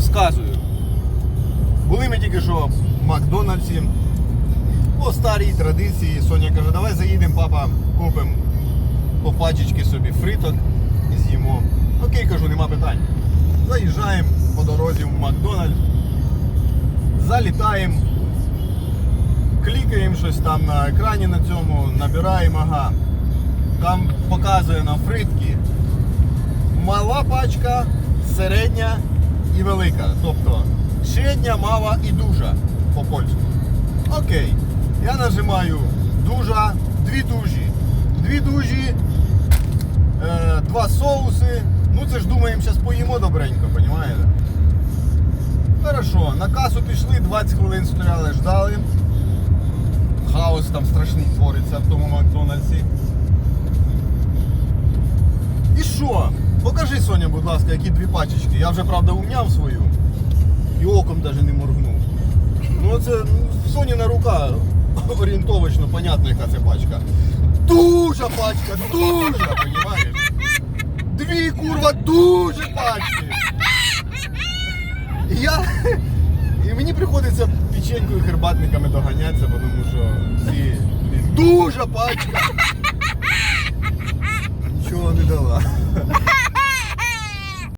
Розказую. Були ми тільки що в Макдональдсі. По старій традиції Соня каже, давай заїдемо, папа, купимо по пачечки собі фриток і з'їмо. Окей, кажу, нема питань. Заїжджаємо по дорозі в Макдональдс, залітаємо, клікаємо щось там на екрані на цьому, набираємо, ага. Там показує нам фритки. Мала пачка, середня і велика. Тобто середня, мала і дуже по-польську. Окей. Я нажимаю дужа, дві дужі. Дві дужі, е, два соуси. Ну це ж думаємо, зараз поїмо добренько, розумієте? Хорошо, на касу пішли, 20 хвилин стояли, ждали. Хаос там страшний твориться в тому Макдональдсі. І що? Покажи, Соня, будь ласка, які дві пачечки. Я вже, правда, умняв свою. І оком навіть не моргнув. Ну це ну, Соніна рука орієнтовочно, понятно, яка це пачка. Дуже пачка, дуже, розумієш? Дві курва, дуже пачки. І я. І мені приходиться печенькою хербатниками доганятися, тому що ці дуже пачка. Нічого не дала.